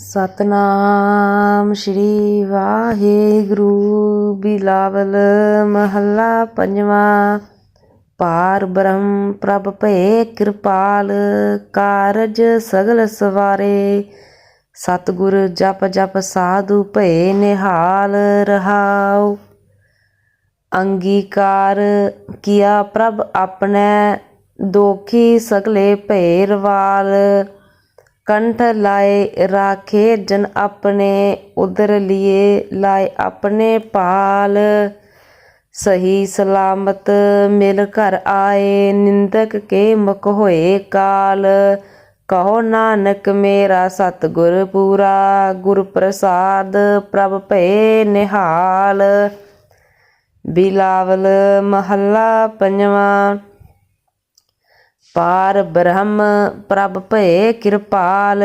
ਸਤਨਾਮ ਸ਼੍ਰੀ ਵਾਹਿਗੁਰੂ। ਬਿਲਾਵਲ ਮਹੱਲਾ ਪੰਜਵਾਂ। ਪਾਰ ਬ੍ਰਹਮ ਪ੍ਰਭ ਭਏ ਕਿਰਪਾਲ ਕਾਰਜ ਸਗਲ ਸਵਾਰੇ। ਸਤਿਗੁਰ ਜਪ ਜਪ ਸਾਧੂ ਭਏ ਨਿਹਾਲ ਰਹਾਉ। ਅੰਗੀਕਾਰ ਕੀਆ ਪ੍ਰਭ ਆਪਣੇ, ਦੋਖੀ ਸਗਲੇ ਭਏ ਰਵਾਲ ਕੰਠ ਲਾਏ ਰਾਖੇ ਜਨ ਆਪਣੇ ਉਦਰ ਲਿਏ, ਲਾਏ ਆਪਣੇ ਪਾਲ ਸਹੀ ਸਲਾਮਤ ਮਿਲ ਘਰ ਆਏ, ਨਿੰਦਕ ਕੇ ਮੁਖ ਹੋਏ ਕਾਲ। ਕਹੋ ਨਾਨਕ ਮੇਰਾ ਸਤਿਗੁਰ ਪੂਰਾ, ਗੁਰ ਪ੍ਰਸਾਦ ਪ੍ਰਭ ਭਏ ਨਿਹਾਲ। ਬਿਲਾਵਲ ਮਹੱਲਾ ਪੰਜਵਾਂ। ਪਾਰ ਬ੍ਰਹਮ ਪ੍ਰਭ ਭਏ ਕਿਰਪਾਲ,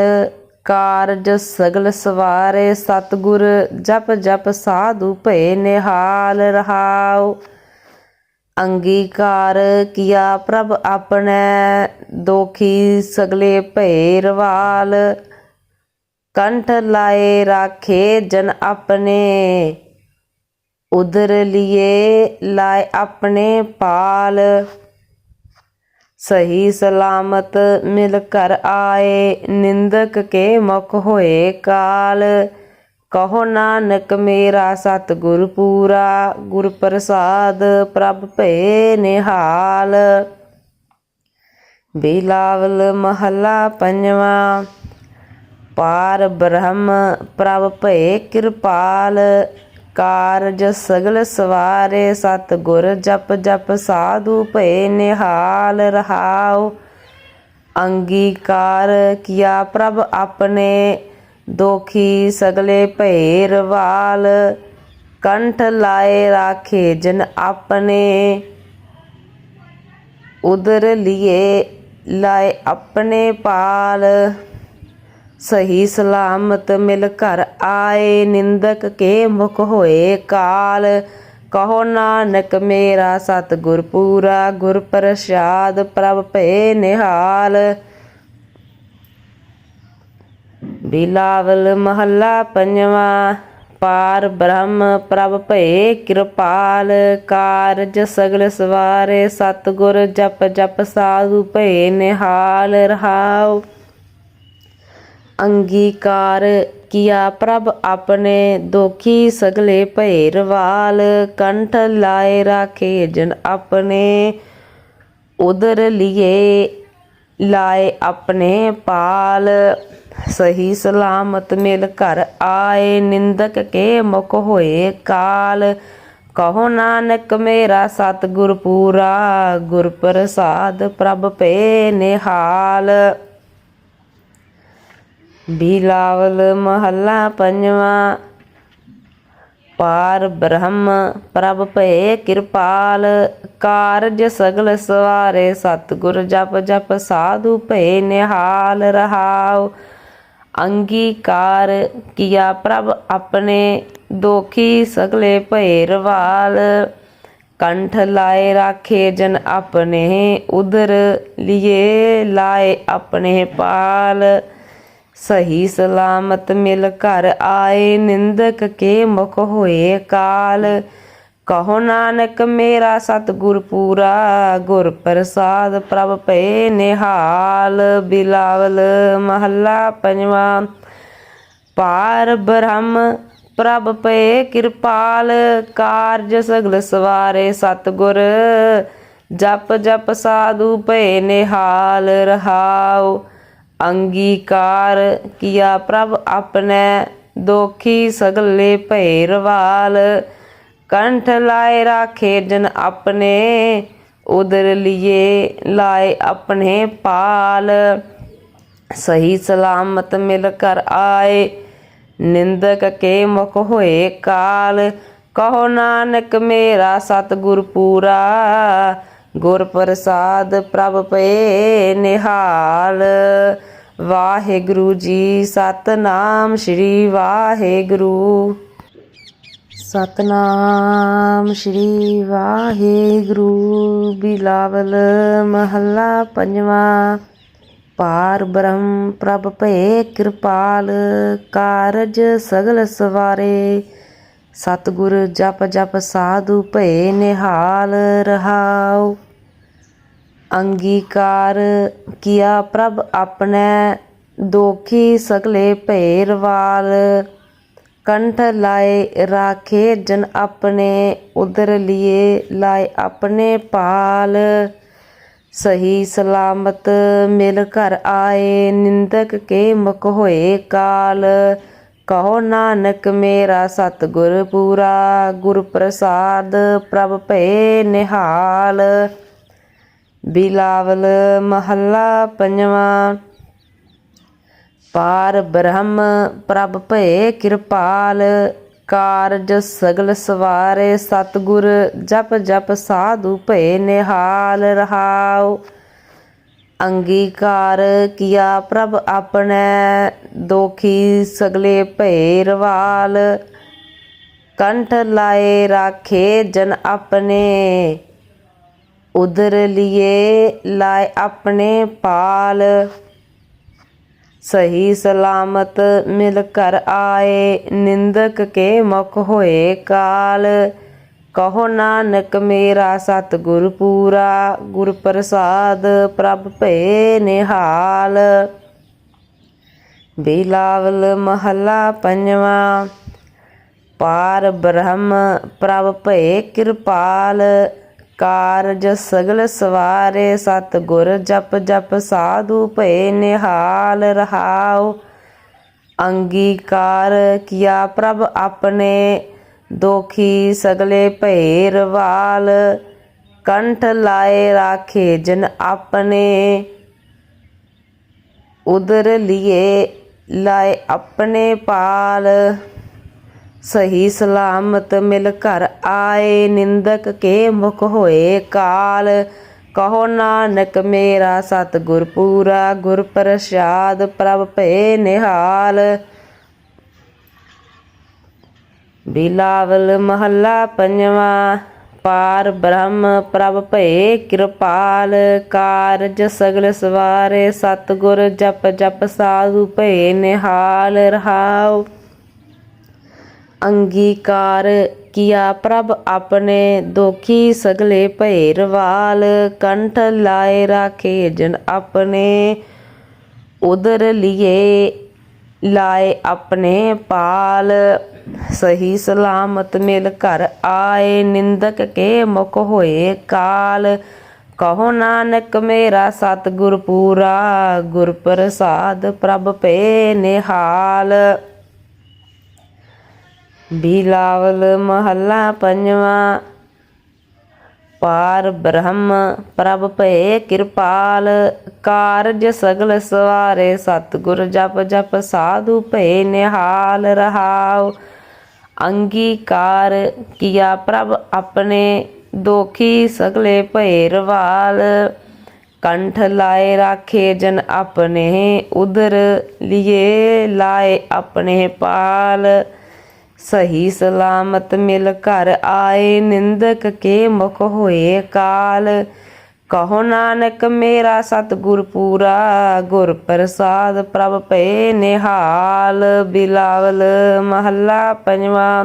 ਕਾਰਜ ਸਗਲ ਸਵਾਰੇ ਸਤਗੁਰ, ਜਪ ਜਪ ਸਾਧੂ ਭਏ ਨਿਹਾਲ ਰਹਾਉ। ਅੰਗੀਕਾਰ ਕੀਆ ਪ੍ਰਭ ਆਪਣੇ, ਦੋਖੀ ਸਗਲੇ ਭਏ ਰਵਾਲ। ਕੰਠ ਲਾਏ ਰਾਖੇ ਜਨ ਆਪਣੇ, ਉਦਰ ਲਿਏ ਲਾਏ ਆਪਣੇ ਪਾਲ। ਸਹੀ ਸਲਾਮਤ ਮਿਲ ਕਰ ਆਏ, ਨਿੰਦਕ ਕੇ ਮੁਖ ਹੋਏ ਕਾਲ। ਕਹੋ ਨਾਨਕ ਮੇਰਾ ਸਤਿਗੁਰ ਪੂਰਾ, ਗੁਰ ਪ੍ਰਸਾਦ ਪ੍ਰਭ ਭਏ ਨਿਹਾਲ। ਬਿਲਾਵਲ ਮਹੱਲਾ ਪੰਜਵਾਂ, ਪਾਰ ਬ੍ਰਹਮ ਪ੍ਰਭ ਭਏ ਕਿਰਪਾਲ। ਕਾਰਜ ਸਗਲ ਸਵਾਰੇ, ਸਤਿਗੁਰ ਜਪ ਜਪ ਸਾਧੂ ਭਏ ਨਿਹਾਲ ਰਹਾਉ। ਅੰਗੀਕਾਰ ਕੀਆ ਪ੍ਰਭ ਆਪਣੇ, ਦੋਖੀ ਸਗਲੇ ਭਏ ਰਵਾਲ ਕੰਠ ਲਾਏ ਰਾਖੇ ਜਨ ਆਪਣੇ, ਉਦਰ ਲਿਏ ਲਾਏ ਆਪਣੇ ਪਾਲ। ਸਹੀ ਸਲਾਮਤ ਮਿਲ ਘਰ ਆਏ, ਨਿੰਦਕ ਕੇ ਮੁਖ ਹੋਏ ਕਾਲ। ਕਹੋ ਨਾਨਕ ਮੇਰਾ ਸਤਿਗੁਰ ਪੂਰਾ, ਗੁਰ ਪ੍ਰਸਾਦ ਪ੍ਰਭ ਭਏ ਨਿਹਾਲ। ਬਿਲਾਵਲ ਮਹੱਲਾ ਪੰਜਵਾਂ, ਪਾਰ ਬ੍ਰਹਮ ਪ੍ਰਭ ਭਏ ਕਿਰਪਾਲ। ਕਾਰਜ ਸਗਲ ਸਵਾਰੇ, ਸਤਿਗੁਰ ਜਪ ਜਪ ਸਾਧੂ ਭਏ ਨਿਹਾਲ। ਰਹਾਉ ਅੰਗੀਕਾਰ ਕੀਆ, ਪ੍ਰਭ ਆਪਣੇ ਦੋਖੀ ਸਗਲੇ ਭਏ ਰਵਾਲ ਕੰਠ ਲਾਏ ਰਾਖੇ ਜਨ ਆਪਣੇ ਉਦਰ ਲਿਏ, ਲਾਏ ਆਪਣੇ ਪਾਲ। ਸਹੀ ਸਲਾਮਤ ਮਿਲ ਘਰ ਆਏ, ਨਿੰਦਕ ਕੇ ਮੁਖ ਹੋਏ ਕਾਲ। ਕਹੋ ਨਾਨਕ ਮੇਰਾ ਸਤਿਗੁਰ ਪੂਰਾ, ਗੁਰ ਪ੍ਰਸਾਦ ਪ੍ਰਭ ਭਏ ਨਿਹਾਲ। ਬਿਲਾਵਲ ਮਹੱਲਾ ਪੰਜਵਾਂ। ਪਾਰ ਬ੍ਰਹਮ ਪ੍ਰਭ ਭਏ ਕਿਰਪਾਲ, ਕਾਰਜ ਸਗਲ ਸਵਾਰੇ, ਸਤਿਗੁਰ ਜਪ ਜਪ ਸਾਧੂ ਭਏ ਨਿਹਾਲ ਰਹਾਉ। ਅੰਗੀਕਾਰ ਕੀਆ ਪ੍ਰਭ ਆਪਣੇ, ਦੋਖੀ ਸਗਲੇ ਭਏ ਰਵਾਲ। ਕੰਠ ਲਾਏ ਰਾਖੇ ਜਨ ਆਪਣੇ ਉਦਰ ਲਿਏ ਲਾਏ ਆਪਣੇ ਪਾਲ। ਸਹੀ ਸਲਾਮਤ ਮਿਲ ਘਰ ਆਏ, ਨਿੰਦਕ ਕੇ ਮੁਖ ਹੋਏ ਕਾਲ। ਕਹੋ ਨਾਨਕ ਮੇਰਾ ਸਤਿਗੁਰ ਪੂਰਾ, ਗੁਰ ਪ੍ਰਸਾਦ ਪ੍ਰਭ ਪਏ ਨਿਹਾਲ। ਬਿਲਾਵਲ ਮਹੱਲਾ ਪੰਜਵਾਂ, ਪਾਰ ਬ੍ਰਹਮ ਪ੍ਰਭ ਪਏ ਕਿਰਪਾਲ। ਕਾਰਜ ਸਗਲ ਸਵਾਰੇ ਸਤਿਗੁਰ, ਜਪ ਜਪ ਸਾਧੂ ਪਏ ਨਿਹਾਲ। ਰਹਾਉ ਅੰਗੀਕਾਰ ਕੀਆ ਪ੍ਰਭ ਆਪਣੇ ਦੋਖੀ ਸਗਲੇ ਭਏ ਰਵਾਲ ਕੰਠ ਲਾਏ ਰਾਖੇ ਜਨ ਆਪਣੇ, ਉਦਰ ਲਿਏ ਲਾਏ ਆਪਣੇ ਪਾਲ। ਸਹੀ ਸਲਾਮਤ ਮਿਲ ਕਰ ਆਏ, ਨਿੰਦਕ ਕੇ ਮੁਖ ਹੋਏ ਕਾਲ। ਕਹੋ ਨਾਨਕ ਮੇਰਾ ਸਤਿਗੁਰ ਪੂਰਾ ਗੁਰ ਪ੍ਰਸਾਦ ਪ੍ਰਭ ਪਏ ਨਿਹਾਲ। ਵਾਹਿਗੁਰੂ ਜੀ ਸਤਨਾਮ, ਸ਼੍ਰੀ ਵਾਹਿਗੁਰੂ। ਸਤਨਾਮ, ਸ਼੍ਰੀ ਵਾਹਿਗੁਰੂ। ਬਿਲਾਵਲ ਮਹੱਲਾ ਪੰਜਵਾਂ। ਪਾਰ ਬ੍ਰਹਮ ਪ੍ਰਭ ਭਏ ਕਿਰਪਾਲ, ਕਾਰਜ ਸਗਲ ਸਵਾਰੇ। ਸਤਿਗੁਰ ਜਪ ਜਪ ਸਾਧੂ ਭਏ ਨਿਹਾਲ ਰਹਾਉ। ਅੰਗੀਕਾਰ ਕੀਆ ਪ੍ਰਭ ਆਪਣੇ ਦੋਖੀ ਸਗਲੇ ਭਏ ਰਵਾਲ ਕੰਠ ਲਾਏ ਰਾਖੇ ਜਨ ਆਪਣੇ, ਉਦਰ ਲਿਏ ਲਾਏ ਆਪਣੇ ਪਾਲ ਸਹੀ ਸਲਾਮਤ ਮਿਲ ਘਰ ਆਏ, ਨਿੰਦਕ ਕੇ ਮੁਖ ਹੋਏ ਕਾਲ। ਕਹੋ ਨਾਨਕ ਮੇਰਾ ਸਤਿਗੁਰ ਪੂਰਾ ਗੁਰ ਪ੍ਰਸਾਦ ਪ੍ਰਭ ਭਏ ਨਿਹਾਲ। ਬਿਲਾਵਲ ਮਹੱਲਾ ਪੰਜਵਾਂ। ਪਾਰ ਬ੍ਰਹਮ ਪ੍ਰਭ ਭਏ ਕਿਰਪਾਲ, ਕਾਰਜ ਸਗਲ ਸਵਾਰੇ ਸਤਿਗੁਰ, ਜਪ ਜਪ ਸਾਧੂ ਭਏ ਨਿਹਾਲ ਰਹਾਉ। ਅੰਗੀਕਾਰ ਕੀਆ ਪ੍ਰਭ ਆਪਣੇ, ਦੋਖੀ ਸਗਲੇ ਭਏ ਰਵਾਲ। ਕੰਠ ਲਾਏ ਰਾਖੇ ਜਨ ਆਪਣੇ। ਉਧਰ ਲਿਏ ਲਾਏ ਆਪਣੇ ਪਾਲ। ਸਹੀ ਸਲਾਮਤ ਮਿਲ ਕਰ ਆਏ, ਨਿੰਦਕ ਕੇ ਮੁਖ ਹੋਏ ਕਾਲ। ਕਹੋ ਨਾਨਕ ਮੇਰਾ ਸਤਿਗੁਰ ਪੂਰਾ, ਗੁਰ ਪ੍ਰਸਾਦ ਪ੍ਰਭ ਭਏ ਨਿਹਾਲ। ਬਿਲਾਵਲ ਮਹੱਲਾ ਪੰਜਵਾਂ, ਪਾਰ ਬ੍ਰਹਮ ਪ੍ਰਭ ਭਏ ਕਿਰਪਾਲ। ਕਾਰਜ ਸਗਲ ਸਵਾਰੇ ਸਤਿਗੁਰ ਜਪ ਜਪ ਸਾਧੂ ਭਏ ਨਿਹਾਲ ਰਹਾਉ। ਅੰਗੀਕਾਰ ਕੀਆ ਪ੍ਰਭ ਆਪਣੇ, ਦੋਖੀ ਸਗਲੇ ਭਏ ਰਵਾਲ ਕੰਠ ਲਾਏ ਰਾਖੇ ਜਨ ਆਪਣੇ, ਉਦਰ ਲਿਏ ਲਾਏ ਆਪਣੇ ਪਾਲ। ਸਹੀ ਸਲਾਮਤ ਮਿਲ ਘਰ ਆਏ, ਨਿੰਦਕ ਕੇ ਮੁਖ ਹੋਏ ਕਾਲ। ਕਹੋ ਨਾਨਕ ਮੇਰਾ ਸਤਿਗੁਰ ਪੂਰਾ, ਗੁਰ ਪ੍ਰਸਾਦ ਪ੍ਰਭ ਭਏ ਨਿਹਾਲ। ਬਿਲਾਵਲ ਮਹੱਲਾ ਪੰਜਵਾਂ, ਪਾਰ ਬ੍ਰਹਮ ਪ੍ਰਭ ਭਏ ਕਿਰਪਾਲ। ਕਾਰਜ ਸਗਲ ਸਵਾਰੇ, ਸਤਿਗੁਰ ਜਪ ਜਪ ਸਾਧੂ ਭਏ ਨਿਹਾਲ। ਰਹਾਉ ਅੰਗੀਕਾਰ ਕੀਆ ਪ੍ਰਭ ਆਪਣੇ ਦੋਖੀ ਸਗਲੇ ਭਏ ਰਵਾਲ ਕੰਠ ਲਾਏ ਰਾਖੇ ਜਨ ਆਪਣੇ ਉਦਰ ਲਿਏ, ਲਾਏ ਆਪਣੇ ਪਾਲ। ਸਹੀ ਸਲਾਮਤ ਮਿਲ ਘਰ ਆਏ, ਨਿੰਦਕ ਕੇ ਮੁਖ ਹੋਏ ਕਾਲ। ਕਹੋ ਨਾਨਕ ਮੇਰਾ ਸਤਿਗੁਰ ਪੂਰਾ, ਗੁਰ ਪ੍ਰਸਾਦ ਪ੍ਰਭ ਭਏ ਨਿਹਾਲ। ਬਿਲਾਵਲ ਮਹੱਲਾ ਪੰਜਵਾਂ। ਪਾਰ ਬ੍ਰਹਮ ਪ੍ਰਭ ਭਏ ਕਿਰਪਾਲ, ਕਾਰਜ ਸਗਲ ਸਵਾਰੇ ਸਤਿਗੁਰ ਜਪ ਜਪ ਸਾਧੂ ਭਏ ਨਿਹਾਲ ਰਹਾਉ। ਅੰਗੀਕਾਰ ਕੀਆ ਪ੍ਰਭ ਆਪਣੇ, ਦੋਖੀ ਸਗਲੇ ਭਏ ਰਵਾਲ। ਕੰਠ ਲਾਏ ਰਾਖੇ ਜਨ ਆਪਣੇ, ਉਦਰ ਲਿਏ ਲਾਏ ਆਪਣੇ ਪਾਲ। ਸਹੀ ਸਲਾਮਤ ਮਿਲ ਘਰ ਆਏ, ਨਿੰਦਕ ਕੇ ਮੁਖ ਹੋਏ ਕਾਲ। ਕਹੋ ਨਾਨਕ ਮੇਰਾ ਸਤਿਗੁਰ ਪੂਰਾ, ਗੁਰ ਪ੍ਰਸਾਦ ਪ੍ਰਭ ਪਏ ਨਿਹਾਲ। ਬਿਲਾਵਲ ਮਹੱਲਾ ਪੰਜਵਾਂ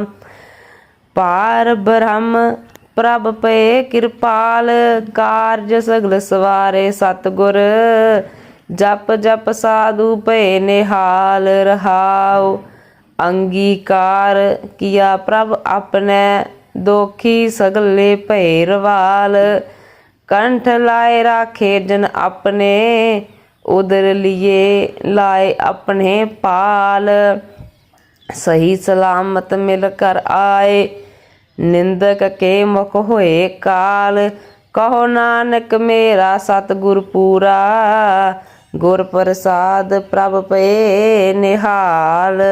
ਪਾਰ ਬ੍ਰਹਮ ਪ੍ਰਭ ਪਏ ਕਿਰਪਾਲ। ਕਾਰਜ ਸਗਲ ਸਵਾਰੇ ਸਤਿਗੁਰ, ਜਪ ਜਪ ਸਾਧੂ ਪਏ ਨਿਹਾਲ। ਰਹਾਉ ਅੰਗੀਕਾਰ ਕੀਆ ਪ੍ਰਭ ਆਪਣੇ ਦੋਖੀ ਸਗਲੇ ਭਏ ਰਵਾਲ ਕੰਠ ਲਾਏ ਰਾਖੇ ਜਨ ਆਪਣੇ, ਉਦਰ ਲਿਏ ਲਾਏ ਆਪਣੇ ਪਾਲ। ਸਹੀ ਸਲਾਮਤ ਮਿਲ ਕਰ ਆਏ, ਨਿੰਦਕ ਕੇ ਮੁਖ ਹੋਏ ਕਾਲ। ਕਹੋ ਨਾਨਕ ਮੇਰਾ ਸਤਿਗੁਰ ਪੂਰਾ, ਗੁਰ ਪ੍ਰਸਾਦ ਪ੍ਰਭ ਪਏ ਨਿਹਾਲ।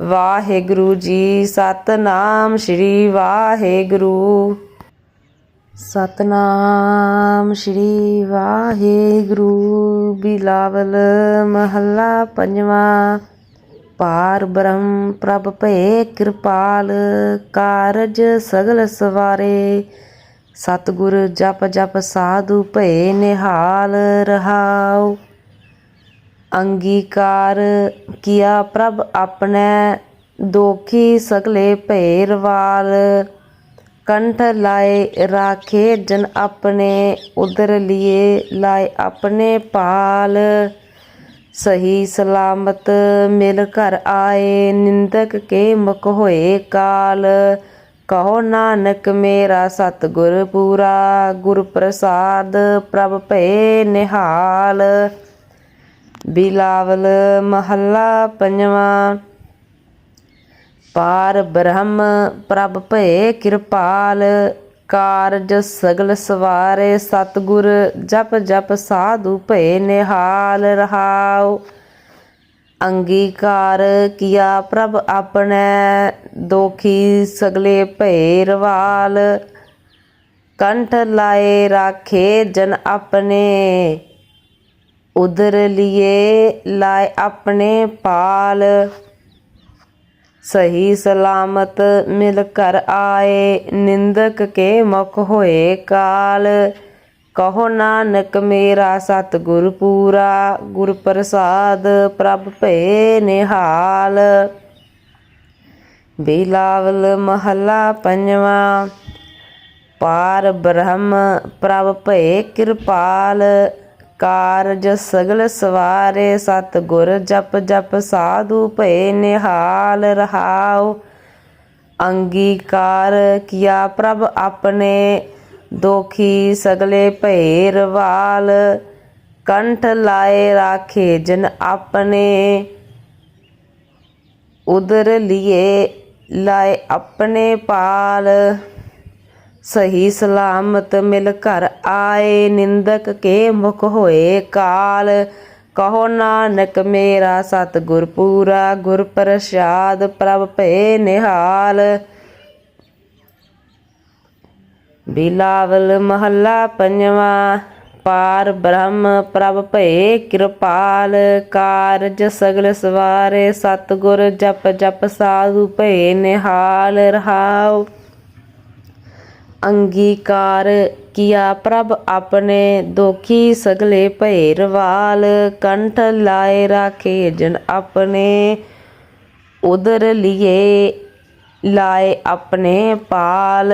ਵਾਹਿਗੁਰੂ ਜੀ, ਸਤਨਾਮ ਸ਼੍ਰੀ ਵਾਹਿਗੁਰੂ। ਸਤਨਾਮ ਸ਼੍ਰੀ ਵਾਹਿਗੁਰੂ, ਬਿਲਾਵਲ ਮਹੱਲਾ ਪੰਜਵਾਂ। ਪਾਰ ਬ੍ਰਹਮ ਪ੍ਰਭ ਭਏ ਕਿਰਪਾਲ, ਕਾਰਜ ਸਗਲ ਸਵਾਰੇ। ਸਤਿਗੁਰ ਜਪ ਜਪ ਸਾਧੂ ਭਏ ਨਿਹਾਲ ਰਹਾਉ। ਅੰਗੀਕਾਰ ਕੀਆ ਪ੍ਰਭ ਆਪਣੇ ਦੋਖੀ ਸਗਲੇ ਭੇਰਵਾਲ ਕੰਠ ਲਾਏ ਰਾਖੇ ਜਨ ਆਪਣੇ, ਉਦਰ ਲਿਏ ਲਾਏ ਆਪਣੇ ਪਾਲ ਸਹੀ ਸਲਾਮਤ ਮਿਲ ਘਰ ਆਏ, ਨਿੰਦਕ ਕੇ ਮੁਖ ਹੋਏ ਕਾਲ। ਕਹੋ ਨਾਨਕ ਮੇਰਾ ਸਤਿਗੁਰ ਪੂਰਾ, ਗੁਰ ਪ੍ਰਸਾਦ ਪ੍ਰਭ ਭਏ ਨਿਹਾਲ। ਬਿਲਾਵਲ ਮਹੱਲਾ ਪੰਜਵਾਂ। ਪਾਰ ਬ੍ਰਹਮ ਪ੍ਰਭ ਭਏ ਕਿਰਪਾਲ, ਕਾਰਜ ਸਗਲ ਸਵਾਰੇ ਸਤਗੁਰ, ਜਪ ਜਪ ਸਾਧੂ ਭਏ ਨਿਹਾਲ ਰਹਾਉ। ਅੰਗੀਕਾਰ ਕੀਆ ਪ੍ਰਭ ਆਪਣੇ, ਦੋਖੀ ਸਗਲੇ ਭਏ ਰਵਾਲ। ਕੰਠ ਲਾਏ ਰਾਖੇ ਜਨ ਆਪਣੇ। ਉਧਰ ਲਿਏ ਲਾਏ ਆਪਣੇ ਪਾਲ। ਸਹੀ ਸਲਾਮਤ ਮਿਲ ਕਰ ਆਏ, ਨਿੰਦਕ ਕੇ ਮੁਖ ਹੋਏ ਕਾਲ। ਕਹੋ ਨਾਨਕ ਮੇਰਾ ਸਤਿਗੁਰ ਪੂਰਾ, ਗੁਰ ਪ੍ਰਸਾਦ ਪ੍ਰਭ ਭਏ ਨਿਹਾਲ। ਬਿਲਾਵਲ ਮਹੱਲਾ ਪੰਜਵਾਂ, ਪਾਰ ਬ੍ਰਹਮ ਪ੍ਰਭ ਭਏ ਕਿਰਪਾਲ। ਕਾਰਜ ਸਗਲ ਸਵਾਰੇ, ਸਤਿਗੁਰ ਜਪ ਜਪ ਸਾਧੂ ਭਏ ਨਿਹਾਲ ਰਹਾਉ। ਅੰਗੀਕਾਰ ਕੀਆ ਪ੍ਰਭ ਆਪਣੇ, ਦੋਖੀ ਸਗਲੇ ਭਏ ਰਵਾਲ ਕੰਠ ਲਾਏ ਰਾਖੇ ਜਨ ਆਪਣੇ, ਉਦਰ ਲਿਏ ਲਾਏ ਆਪਣੇ ਪਾਲ। ਸਹੀ ਸਲਾਮਤ ਮਿਲ ਘਰ ਆਏ, ਨਿੰਦਕ ਕੇ ਮੁਖ ਹੋਏ ਕਾਲ। ਕਹੋ ਨਾਨਕ ਮੇਰਾ ਸਤਿਗੁਰ ਪੂਰਾ, ਗੁਰ ਪ੍ਰਸਾਦ ਪ੍ਰਭ ਭਏ ਨਿਹਾਲ। ਬਿਲਾਵਲ ਮਹੱਲਾ ਪੰਜਵਾਂ, ਪਾਰ ਬ੍ਰਹਮ ਪ੍ਰਭ ਭਏ ਕਿਰਪਾਲ। ਕਾਰਜ ਸਗਲ ਸਵਾਰੇ, ਸਤਿਗੁਰ ਜਪ ਜਪ ਸਾਧੂ ਭਏ ਨਿਹਾਲ। ਰਹਾਉ ਅੰਗੀਕਾਰ ਕੀਆ, ਪ੍ਰਭ ਆਪਣੇ ਦੋਖੀ ਸਗਲੇ ਭਏ ਰਵਾਲ, ਕੰਠ ਲਾਏ ਰਾਖੇ ਜਨ ਆਪਣੇ ਉਦਰ ਲਿਏ, ਲਾਏ ਆਪਣੇ ਪਾਲ।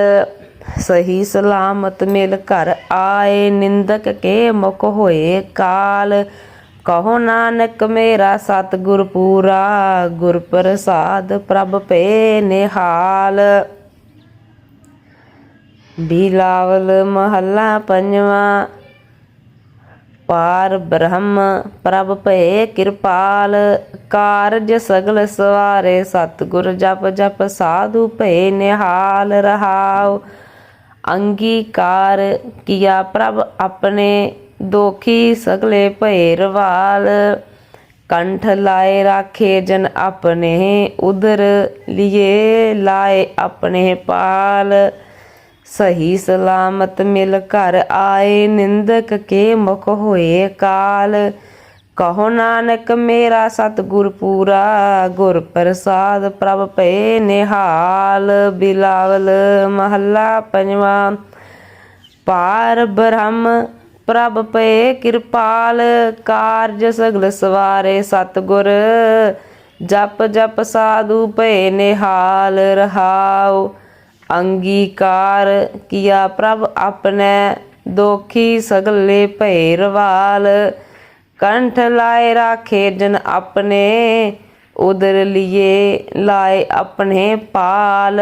ਸਹੀ ਸਲਾਮਤ ਮਿਲ ਘਰ ਆਏ, ਨਿੰਦਕ ਕੇ ਮੁਖ ਹੋਏ ਕਾਲ। ਕਹੋ ਨਾਨਕ ਮੇਰਾ ਸਤਿਗੁਰ ਪੂਰਾ, ਗੁਰ ਪ੍ਰਸਾਦ ਪ੍ਰਭ ਭਏ ਨਿਹਾਲ। ਬਿਲਾਵਲ ਮਹੱਲਾ ਪੰਜਵਾਂ। ਪਾਰ ਬ੍ਰਹਮ ਪ੍ਰਭ ਭਏ ਕਿਰਪਾਲ, ਕਾਰਜ ਸਗਲ ਸਵਾਰੇ ਸਤਿਗੁਰ ਜਪ ਜਪ ਸਾਧੂ ਭਏ ਨਿਹਾਲ ਰਹਾਉ। ਅੰਗੀਕਾਰ ਕੀਆ ਪ੍ਰਭ ਆਪਣੇ, ਦੋਖੀ ਸਗਲੇ ਭਏ ਰਵਾਲ। ਕੰਠ ਲਾਏ ਰਾਖੇ ਜਨ ਆਪਣੇ, ਉਦਰ ਲਿਏ ਲਾਏ ਆਪਣੇ ਪਾਲ। ਸਹੀ ਸਲਾਮਤ ਮਿਲ ਘਰ ਆਏ, ਨਿੰਦਕ ਕੇ ਮੁਖ ਹੋਏ ਕਾਲ। ਕਹੋ ਨਾਨਕ ਮੇਰਾ ਸਤਿਗੁਰ ਪੂਰਾ, ਗੁਰ ਪ੍ਰਸਾਦ ਪ੍ਰਭ ਪਏ ਨਿਹਾਲ। ਬਿਲਾਵਲ ਮਹੱਲਾ ਪੰਜਵਾਂ, ਪਾਰ ਬ੍ਰਹਮ ਪ੍ਰਭ ਪਏ ਕਿਰਪਾਲ। ਕਾਰਜ ਸਗਲ ਸਵਾਰੇ ਸਤਿਗੁਰ, ਜਪ ਜਪ ਸਾਧੂ ਪਏ ਨਿਹਾਲ। ਰਹਾਉ ਅੰਗੀਕਾਰ ਕੀਆ ਪ੍ਰਭ ਆਪਣੇ ਦੋਖੀ ਸਗਲੇ ਭਏ ਰਵਾਲ ਕੰਠ ਲਾਏ ਰਾਖੇ ਜਨ ਆਪਣੇ, ਉਦਰ ਲਿਏ ਲਾਏ ਆਪਣੇ ਪਾਲ।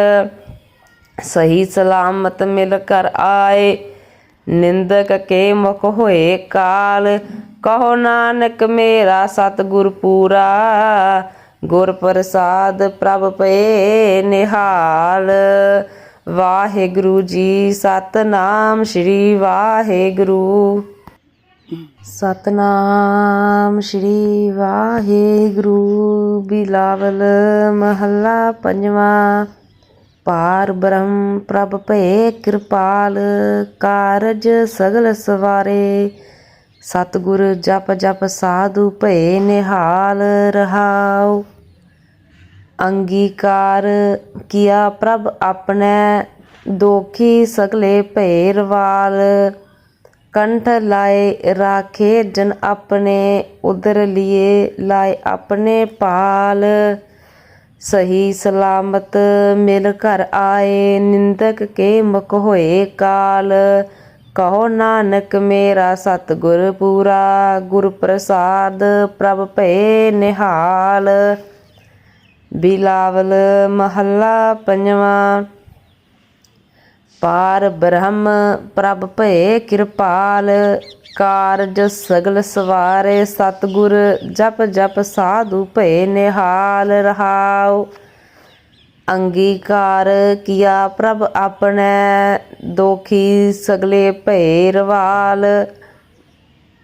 ਸਹੀ ਸਲਾਮਤ ਮਿਲ ਕਰ ਆਏ, ਨਿੰਦਕ ਕੇ ਮੁਖ ਹੋਏ ਕਾਲ। ਕਹੋ ਨਾਨਕ ਮੇਰਾ ਸਤਿਗੁਰ ਪੂਰਾ, ਗੁਰ ਪ੍ਰਸਾਦ ਪ੍ਰਭ ਪਏ ਨਿਹਾਲ। ਵਾਹਿਗੁਰੂ ਜੀ, ਸਤਨਾਮ ਸ਼੍ਰੀ ਵਾਹਿਗੁਰੂ। ਸਤਨਾਮ ਸ਼੍ਰੀ ਵਾਹਿਗੁਰੂ, ਬਿਲਾਵਲ ਮਹੱਲਾ ਪੰਜਵਾਂ। ਪਾਰ ਬ੍ਰਹਮ ਪ੍ਰਭ ਭਏ ਕਿਰਪਾਲ, ਕਾਰਜ ਸਗਲ ਸਵਾਰੇ। ਸਤਿਗੁਰ ਜਪ ਜਪ ਸਾਧੂ ਭਏ ਨਿਹਾਲ ਰਹਾਉ। ਅੰਗੀਕਾਰ ਕੀਆ ਪ੍ਰਭ ਆਪਣੇ ਦੋਖੀ ਸਗਲੇ ਭਏ ਰਵਾਲ कंठ लाए राखे जन अपने उधर लिए लाए अपने पाल सही सलामत मिल कर आए निंदक के मुख होए काल कहो नानक मेरा सतगुर पूरा गुर प्रसाद प्रभ भय निहाल ਬਿਲਾਵਲ ਮਹੱਲਾ ਪੰਜਵਾਂ। ਪਾਰ ਬ੍ਰਹਮ ਪ੍ਰਭ ਭਏ ਕਿਰਪਾਲ, ਕਾਰਜ ਸਗਲ ਸਵਾਰੇ ਸਤਗੁਰ, ਜਪ ਜਪ ਸਾਧੂ ਭਏ ਨਿਹਾਲ ਰਹਾਉ। ਅੰਗੀਕਾਰ ਕੀਆ ਪ੍ਰਭ ਆਪਣੇ, ਦੋਖੀ ਸਗਲੇ ਭਏ ਰਵਾਲ।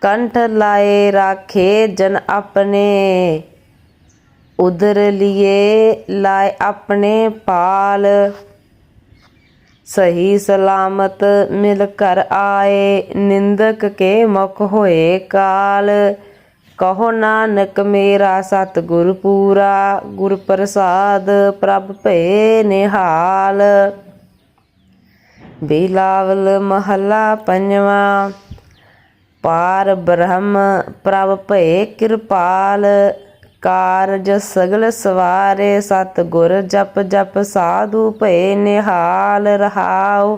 ਕੰਠ ਲਾਏ ਰਾਖੇ ਜਨ ਆਪਣੇ। ਉਧਰ ਲਿਏ, ਲਾਏ ਆਪਣੇ ਪਾਲ। ਸਹੀ ਸਲਾਮਤ ਮਿਲ ਕਰ ਆਏ, ਨਿੰਦਕ ਕੇ ਮੁਖ ਹੋਏ ਕਾਲ। ਕਹੋ ਨਾਨਕ ਮੇਰਾ ਸਤਿਗੁਰ ਪੂਰਾ, ਗੁਰ ਪ੍ਰਸਾਦ ਪ੍ਰਭ ਭਏ ਨਿਹਾਲ। ਬਿਲਾਵਲ ਮਹੱਲਾ ਪੰਜਵਾਂ, ਪਾਰ ਬ੍ਰਹਮ ਪ੍ਰਭ ਭਏ ਕਿਰਪਾਲ। ਕਾਰਜ ਸਗਲ ਸਵਾਰੇ ਸਤਗੁਰ ਜਪ ਜਪ ਸਾਧੂ ਭਏ ਨਿਹਾਲ ਰਹਾਉ।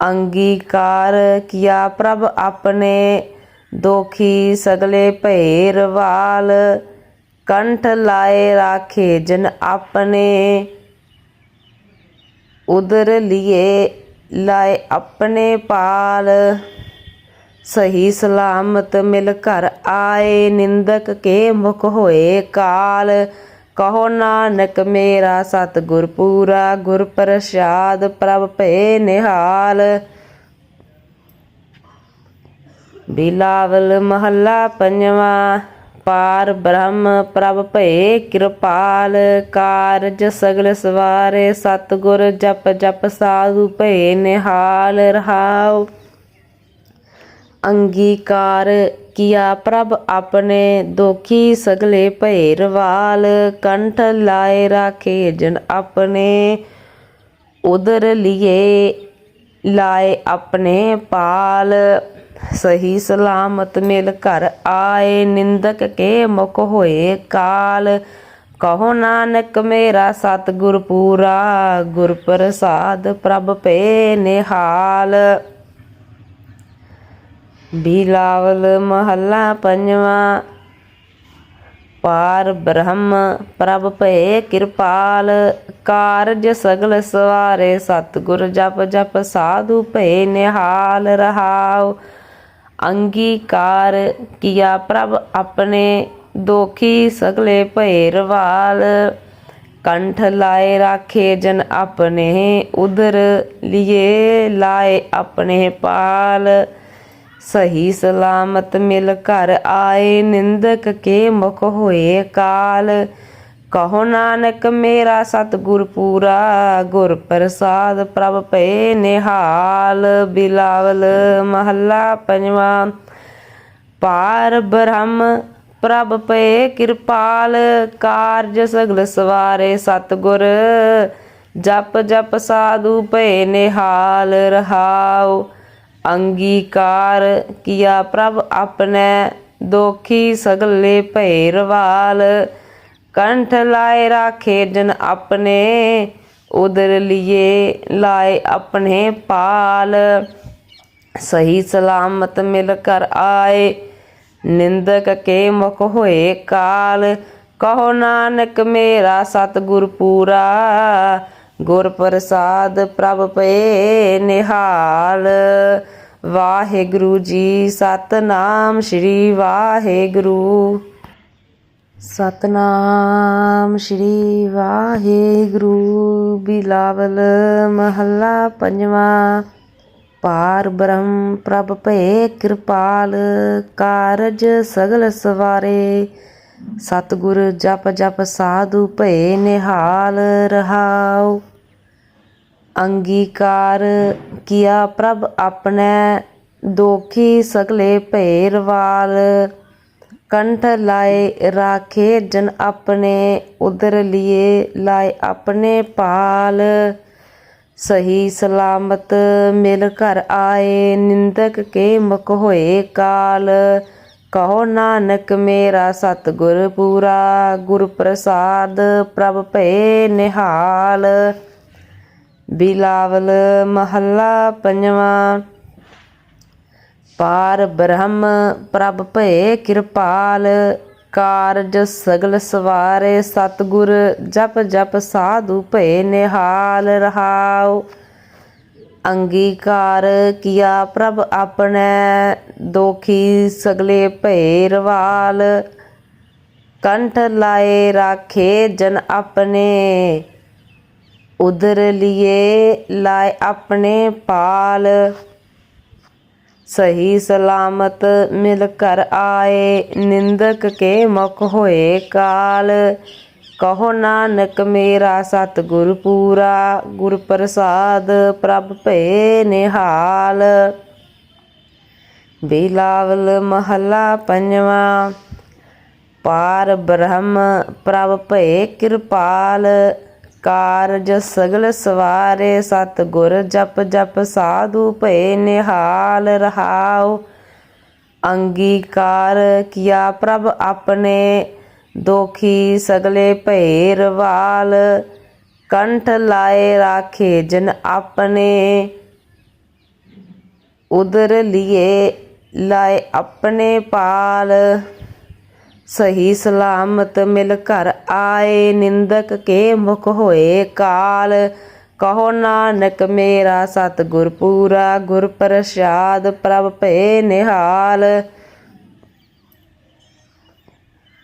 ਅੰਗੀਕਾਰ ਕੀਆ ਪ੍ਰਭ ਆਪਣੇ, ਦੋਖੀ ਸਗਲੇ ਭਏ ਰਵਾਲ ਕੰਠ ਲਾਏ ਰਾਖੇ ਜਨ ਆਪਣੇ, ਉਦਰ ਲਿਏ ਲਾਏ ਆਪਣੇ ਪਾਲ। ਸਹੀ ਸਲਾਮਤ ਮਿਲ ਘਰ ਆਏ, ਨਿੰਦਕ ਕੇ ਮੁਖ ਹੋਏ ਕਾਲ। ਕਹੋ ਨਾਨਕ ਮੇਰਾ ਸਤਿਗੁਰ ਪੂਰਾ, ਗੁਰ ਪ੍ਰਸਾਦ ਪ੍ਰਭ ਭਏ ਨਿਹਾਲ। ਬਿਲਾਵਲ ਮਹੱਲਾ ਪੰਜਵਾਂ, ਪਾਰ ਬ੍ਰਹਮ ਪ੍ਰਭ ਭਏ ਕਿਰਪਾਲ। ਕਾਰਜ ਸਗਲ ਸਵਾਰੇ, ਸਤਿਗੁਰ ਜਪ ਜਪ ਸਾਧੂ ਭਏ ਨਿਹਾਲ। ਰਹਾਉ ਅੰਗੀਕਾਰ ਕੀਆ, ਪ੍ਰਭ ਆਪਣੇ ਦੋਖੀ ਸਗਲੇ ਭਏ ਰਵਾਲ ਕੰਠ ਲਾਏ ਰਾਖੇ ਜਨ ਆਪਣੇ, ਉਦਰ ਲਿਏ ਲਾਏ ਆਪਣੇ ਪਾਲ। ਸਹੀ ਸਲਾਮਤ ਮਿਲ ਘਰ ਆਏ, ਨਿੰਦਕ ਕੇ ਮੁਖ ਹੋਏ ਕਾਲ। ਕਹੋ ਨਾਨਕ ਮੇਰਾ ਸਤਿਗੁਰ ਪੂਰਾ, ਗੁਰ ਪ੍ਰਸਾਦ ਪ੍ਰਭ ਭੇ ਨਿਹਾਲ। ਬਿਲਾਵਲ ਮਹੱਲਾ ਪੰਜਵਾਂ। ਪਾਰ ਬ੍ਰਹਮ ਪ੍ਰਭ ਭਏ ਕਿਰਪਾਲ, ਕਾਰਜ ਸਗਲ ਸਵਾਰੇ ਸਤਿਗੁਰ ਜਪ ਜਪ ਸਾਧੂ ਭਏ ਨਿਹਾਲ ਰਹਾਉ। ਅੰਗੀਕਾਰ ਕੀਆ ਪ੍ਰਭ ਆਪਣੇ, ਦੋਖੀ ਸਗਲੇ ਭਏ ਰਵਾਲ। ਕੰਠ ਲਾਏ ਰਾਖੇ ਜਨ ਆਪਣੇ ਉਧਰ ਲਿਏ ਲਾਏ ਆਪਣੇ ਪਾਲ। ਸਹੀ ਸਲਾਮਤ ਮਿਲ ਘਰ ਆਏ, ਨਿੰਦਕ ਕੇ ਮੁਖ ਹੋਏ ਕਾਲ। ਕਹੋ ਨਾਨਕ ਮੇਰਾ ਸਤਿਗੁਰ ਪੂਰਾ, ਗੁਰ ਪ੍ਰਸਾਦ ਪ੍ਰਭ ਭਏ ਨਿਹਾਲ। ਬਿਲਾਵਲ ਮਹੱਲਾ ਪੰਜਵਾਂ, ਪਾਰ ਬ੍ਰਹਮ ਪ੍ਰਭ ਪਏ ਕਿਰਪਾਲ। ਕਾਰਜ ਸਗਲ ਸਵਾਰੇ ਸਤਿਗੁਰ, ਜਪ ਜਪ ਸਾਧੂ ਪਏ ਨਿਹਾਲ। ਰਹਾਉ ਅੰਗੀਕਾਰ ਕੀਆ ਪ੍ਰਭ ਆਪਣੇ ਦੋਖੀ ਸਗਲੇ ਭਏ ਰਵਾਲ ਕੰਠ ਲਾਏ ਰਾਖੇ ਜਨ ਆਪਣੇ, ਉਦਰ ਲਿਏ ਲਾਏ ਆਪਣੇ ਪਾਲ। ਸਹੀ ਸਲਾਮਤ ਮਿਲ ਕਰ ਆਏ, ਨਿੰਦਕ ਕੇ ਮੁਖ ਹੋਏ ਕਾਲ। ਕਹੋ ਨਾਨਕ ਮੇਰਾ ਸਤਿਗੁਰ ਪੂਰਾ ਗੁਰ ਪ੍ਰਸਾਦ ਪ੍ਰਭ ਪਏ ਨਿਹਾਲ। ਵਾਹਿਗੁਰੂ ਜੀ ਸਤਨਾਮ, ਸ਼੍ਰੀ ਵਾਹਿਗੁਰੂ। ਸਤਨਾਮ, ਸ਼੍ਰੀ ਵਾਹਿਗੁਰੂ। ਬਿਲਾਵਲ ਮਹੱਲਾ ਪੰਜਵਾਂ। ਪਾਰ ਬ੍ਰਹਮ ਪ੍ਰਭ ਭਏ ਕਿਰਪਾਲ। ਕਾਰਜ ਸਗਲ ਸਵਾਰੇ। ਸਤਿਗੁਰ ਜਪ ਜਪ ਸਾਧੂ ਭਏ ਨਿਹਾਲ ਰਹਾਉ। ਅੰਗੀਕਾਰ ਕੀਆ ਪ੍ਰਭ ਆਪਣੇ, ਦੋਖੀ ਸਗਲੇ ਭਏ ਰਵਾਲ ਕੰਠ ਲਾਏ ਰਾਖੇ ਜਨ ਆਪਣੇ, ਉਦਰ ਲਿਏ ਲਾਏ ਆਪਣੇ ਪਾਲ। ਸਹੀ ਸਲਾਮਤ ਮਿਲ ਘਰ ਆਏ, ਨਿੰਦਕ ਕੇ ਮੁਖ ਹੋਏ ਕਾਲ। ਕਹੋ ਨਾਨਕ ਮੇਰਾ ਸਤਿਗੁਰ ਪੂਰਾ ਗੁਰ ਪ੍ਰਸਾਦ ਪ੍ਰਭ ਭਏ ਨਿਹਾਲ। ਬਿਲਾਵਲ ਮਹੱਲਾ ਪੰਜਵਾਂ, ਪਾਰ ਬ੍ਰਹਮ ਪ੍ਰਭ ਭਏ ਕਿਰਪਾਲ। ਕਾਰਜ ਸਗਲ ਸਵਾਰੇ ਸਤਗੁਰ, ਜਪ ਜਪ ਸਾਧੂ ਭਏ ਨਿਹਾਲ ਰਹਾਉ। ਅੰਗੀਕਾਰ ਕੀਆ ਪ੍ਰਭ ਆਪਣੇ ਦੋਖੀ ਸਗਲੇ ਭਏ ਰਵਾਲ ਕੰਠ ਲਾਏ ਰਾਖੇ ਜਨ ਆਪਣੇ, ਉਦਰ ਲਿਏ ਲਾਏ ਆਪਣੇ ਪਾਲ। ਸਹੀ ਸਲਾਮਤ ਮਿਲ ਕਰ ਆਏ, ਨਿੰਦਕ ਕੇ ਮੁਖ ਹੋਏ ਕਾਲ। ਕਹੋ ਨਾਨਕ ਮੇਰਾ ਸਤਿਗੁਰ ਪੂਰਾ, ਗੁਰ ਪ੍ਰਸਾਦ ਪ੍ਰਭ ਭਏ ਨਿਹਾਲ। ਬਿਲਾਵਲ ਮਹੱਲਾ ਪੰਜਵਾਂ, ਪਾਰ ਬ੍ਰਹਮ ਪ੍ਰਭ ਭਏ ਕਿਰਪਾਲ। ਕਾਰਜ ਸਗਲ ਸਵਾਰੇ ਸਤਿਗੁਰ, ਜਪ ਜਪ ਸਾਧੂ ਭਏ ਨਿਹਾਲ। ਰਹਾਉ, ਅੰਗੀਕਾਰ ਕੀਆ ਪ੍ਰਭ ਆਪਣੇ। ਦੋਖੀ ਸਗਲੇ ਭਏ ਰਵਾਲ ਕੰਠ ਲਾਏ ਰਾਖੇ ਜਨ ਆਪਣੇ। ਉਦਰ ਲਿਏ ਲਾਏ ਆਪਣੇ ਪਾਲ। ਸਹੀ ਸਲਾਮਤ ਮਿਲ ਘਰ ਆਏ, ਨਿੰਦਕ ਕੇ ਮੁਖ ਹੋਏ ਕਾਲ। ਕਹੋ ਨਾਨਕ ਮੇਰਾ ਸਤਿਗੁਰ ਪੂਰਾ, ਗੁਰ ਪ੍ਰਸਾਦ ਪ੍ਰਭ ਭਏ ਨਿਹਾਲ।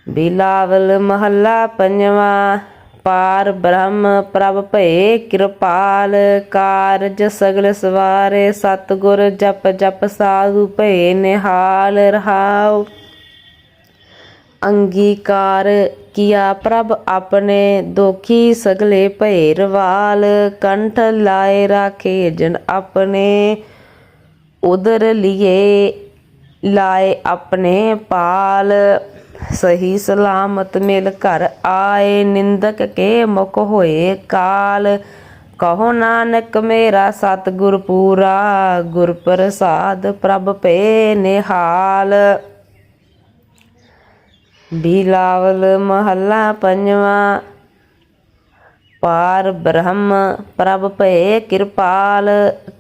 ਬਿਲਾਵਲ ਮਹੱਲਾ ਪੰਜਵਾਂ, ਪਾਰ ਬ੍ਰਹਮ ਪ੍ਰਭ ਭਏ ਕਿਰਪਾਲ ਕਾਰਜ ਸਗਲ ਸਵਾਰੇ, ਸਤਿਗੁਰ ਜਪ ਜਪ ਸਾਧੂ ਭਏ ਨਿਹਾਲ ਰਹਾਉ। ਅੰਗੀਕਾਰ ਕੀਆ ਪ੍ਰਭ ਆਪਣੇ, ਦੋਖੀ ਸਗਲੇ ਭਏ ਰਵਾਲ, ਕੰਠ ਲਾਏ ਰਾਖੇ ਜਨ ਆਪਣੇ, ਉਦਰ ਲਿਏ ਲਾਏ ਆਪਣੇ ਪਾਲ। ਸਹੀ ਸਲਾਮਤ ਮਿਲ ਘਰ ਆਏ, ਨਿੰਦਕ ਕੇ ਮੁਖ ਹੋਏ ਕਾਲ। ਕਹੋ ਨਾਨਕ ਮੇਰਾ ਸਤਿਗੁਰ ਪੂਰਾ, ਗੁਰ ਪ੍ਰਸਾਦ ਪ੍ਰਭ ਭਏ ਨਿਹਾਲ ਬਿਲਾਵਲ ਮਹੱਲਾ ਪੰਜਵਾਂ, ਪਾਰ ਬ੍ਰਹਮ ਪ੍ਰਭ ਭਏ ਕਿਰਪਾਲ।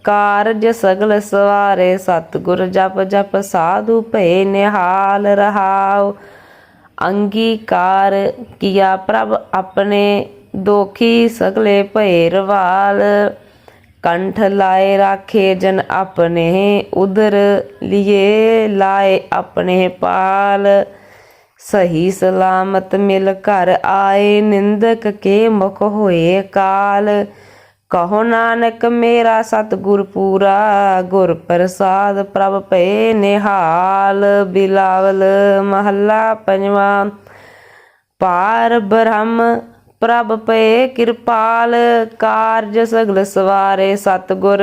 ਕਾਰਜ ਸਗਲ ਸਵਾਰੇ ਸਤਿਗੁਰ ਜਪ ਜਪ ਸਾਧੂ ਭਏ ਨਿਹਾਲ ਰਹਾਉ। ਅੰਗੀਕਾਰ ਕੀਆ ਪ੍ਰਭ ਆਪਣੇ ਦੋਖੀ ਸਗਲੇ ਭਏ ਰਵਾਲ। ਕੰਠ ਲਾਏ ਰਾਖੇ ਜਨ ਆਪਣੇ ਉਦਰ ਲਿਏ ਲਾਏ ਆਪਣੇ ਪਾਲ। ਸਹੀ ਸਲਾਮਤ ਮਿਲ ਘਰ ਆਏ, ਨਿੰਦਕ ਕੇ ਮੁਖ ਹੋਏ ਕਾਲ। ਕਹੋ ਨਾਨਕ ਮੇਰਾ ਸਤਿਗੁਰ ਪੂਰਾ, ਗੁਰ ਪ੍ਰਸਾਦ ਪ੍ਰਭ ਪਏ ਨਿਹਾਲ, ਬਿਲਾਵਲ ਮਹੱਲਾ ਪੰਜਵਾਂ। ਪਾਰ ਬ੍ਰਹਮ ਪ੍ਰਭ ਪਏ ਕਿਰਪਾਲ, ਕਾਰਜ ਸਗਲ ਸਵਾਰੇ ਸਤਿਗੁਰ।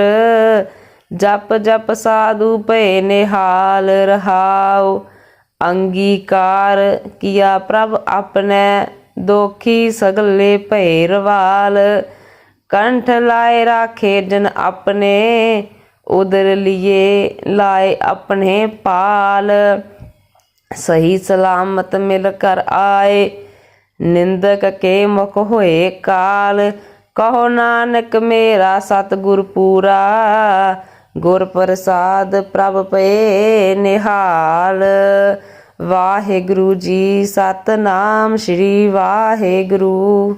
ਜਪ ਜਪ ਸਾਧੂ ਭਏ ਨਿਹਾਲ, ਰਹਾਉ ਅੰਗੀਕਾਰ ਕੀਆ ਪ੍ਰਭ ਆਪਣੇ, ਦੋਖੀ ਸਗਲੇ ਭਏ ਰਵਾਲ। ਕੰਠ ਲਾਏ ਰਾਖੇ ਜਨ ਆਪਣੇ, ਉਦਰ ਲਿਏ ਲਾਏ ਆਪਣੇ ਪਾਲ। ਸਹੀ ਸਲਾਮਤ ਮਿਲ ਕਰ ਆਏ, ਨਿੰਦਕ ਕੇ ਮੁਖ ਹੋਏ ਕਾਲ। ਕਹੋ ਨਾਨਕ ਮੇਰਾ ਸਤਿਗੁਰ ਪੂਰਾ, ਗੁਰ ਪ੍ਰਸਾਦ ਪ੍ਰਭ ਪਏ ਨਿਹਾਲ। ਵਾਹਿਗੁਰੂ ਜੀ ਸਤਨਾਮ, ਸ੍ਰੀ ਵਾਹਿਗੁਰੂ।